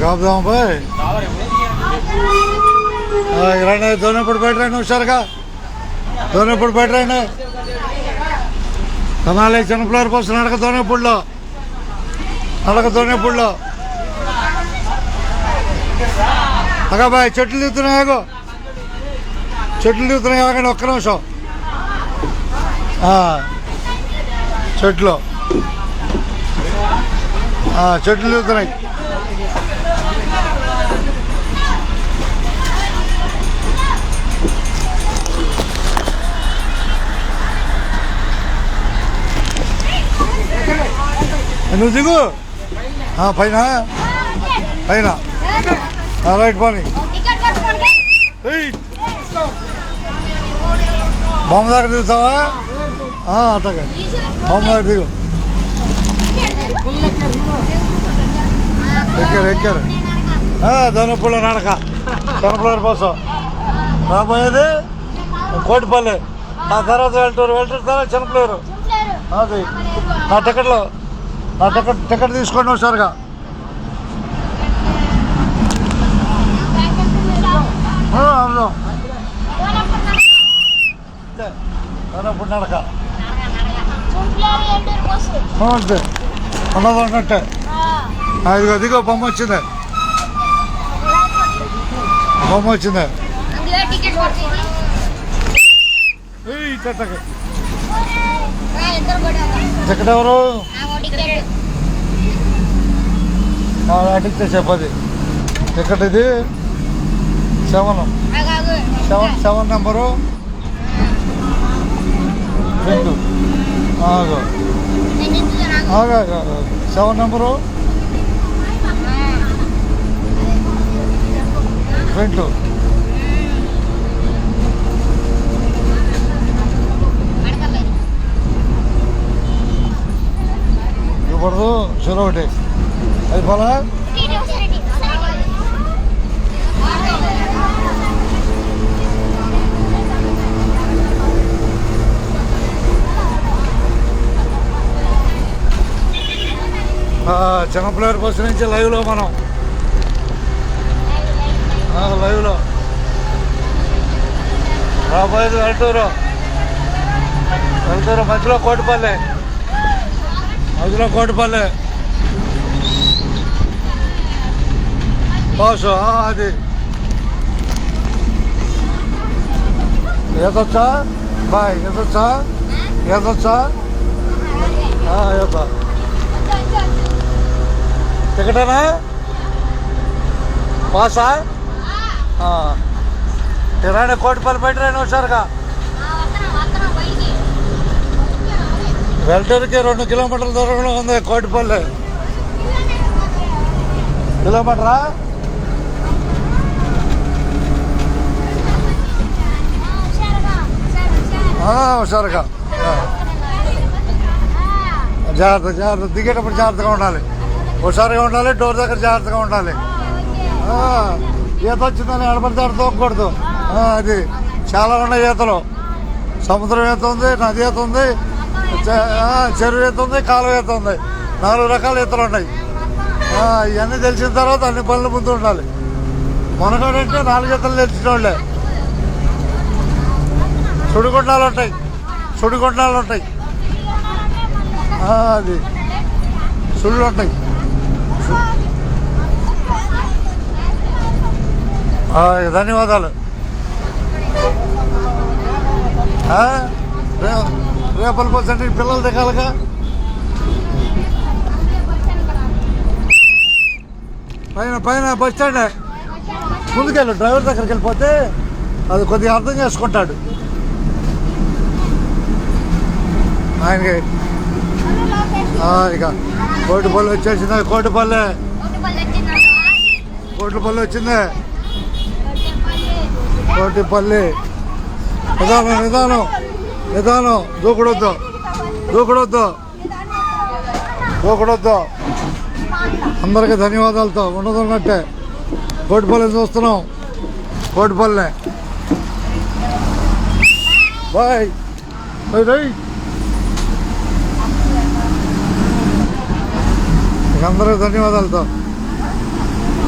కాపుదాం bye రండి దోనప్పుడు బయట హుషారుగా. దోనప్పుడు బయట రండి. చిన్న చిన్నపిల్లల కోసం నడక దోనప్పుడులో నడక దోనప్పుడులో అగా బాయ్ చెట్లు దిగుతున్నాయి ఆగో. చెట్లు దిగుతున్నాయి ఆగండి ఒక్క నిమిషం. ఆ, చెట్లు. చెట్లు దిగుతున్నాయి. నువ్వు దిగు? పైన? పైన? రైట్ పోనీ. ఏయ్. బొమ్మ దగ్గర దిగుతావా? అట్లాగే. బొమ్మ దగ్గర దిగు. ఎక్కారు ఎక్కారు. ధనుపుల నడక ధనుపుల కోసం రాబోయేది కోటిపల్లి. ఆ తర్వాత వెళ్తారు వెళ్తారు తర్వాత అది. నా టికెట్లో టికెట్ టికెట్ తీసుకోండి ఒకసారిగా. అవును. దొనపుల్ల నడక. అంతే ఉన్నది ఉన్నట్టే దిగో బొమ్మ వచ్చింది. బొమ్మ వచ్చింది. టికెట్ ఎవరు? అడిగితే చెప్పది. ఇక్కడ ఇది సెవెన్ సెవెన్ సెవెన్ నెంబరు రెండు. ఆగు. సెవెన్ నెంబరు రెండు. ఇవ్వకూడదు ఒకటి అది పోలా ఆ, బస్సు నుంచి లైవ్లో మనం. లైవ్లో. రాబోయేది వెళ్తూరు. వెళ్తూరు మధ్యలో కోటిపల్లె. మధ్యలో కోటిపల్లె. బాసు ఆ, అది ఏదొచ్చా బాయ్ ఏదొచ్చా ఏదొచ్చా ఏదా టికెటేనా పాసా రాని కోటిపల్లి బయట రాని ఒకసారిగా వెల్టర్కి రెండు కిలోమీటర్ల దూరంలో ఉంది కోటిపల్లి. కిలోమీటరా? హుషారుగా. జాగ్రత్త జాగ్రత్త. దిగేటప్పుడు జాగ్రత్తగా ఉండాలి. హుషారుగా ఉండాలి డోర్ దగ్గర జాగ్రత్తగా ఉండాలి. ఈత వచ్చిందని ఎడబడితే ఆడ తోకూడదు అది. చాలా ఉన్నాయి ఈతలు. సముద్రం ఈత ఉంది నది ఈత ఉంది చెరువు ఈత ఉంది కాలువ ఈత ఉంది. నాలుగు రకాల ఈతలు ఉన్నాయి. ఇవన్నీ తెలిసిన తర్వాత అన్ని పనులు ముందు ఉండాలి. మునగాడంటే నాలుగు ఈతలు తెలిసిన వాళ్ళే సుడిగుండాలు ఉంటాయి. సుడిగుండాలు ఉంటాయి. అది. సుళ్ళు ఉంటాయి. ధన్యవాదాలు. రేపల రే- రేపటి కోసం పిల్లలు దిగాలిగా. పైన పైన బస్ స్టాండ్. ముందుకెళ్ళు డ్రైవర్ దగ్గరికి వెళ్ళిపోతే అది కొద్దిగా అర్థం చేసుకుంటాడు. ఆయనకి. ఆ, ఇక కోటిపల్లి వచ్చేసింది? కోటిపల్లి కోటిపల్లి వచ్చింది? కోటిపల్లి నిదానం నిదానం. నిదానం. దూకుడొద్దు. దూకుడొద్దు. దూకుడొద్దు. అందరికీ ధన్యవాదాలతో ఉండదున్నట్టే కోటిపల్లి చూస్తున్నాం. Kotipalli bye bye. బాయ్ అందరికీ ధన్యవాదాలతో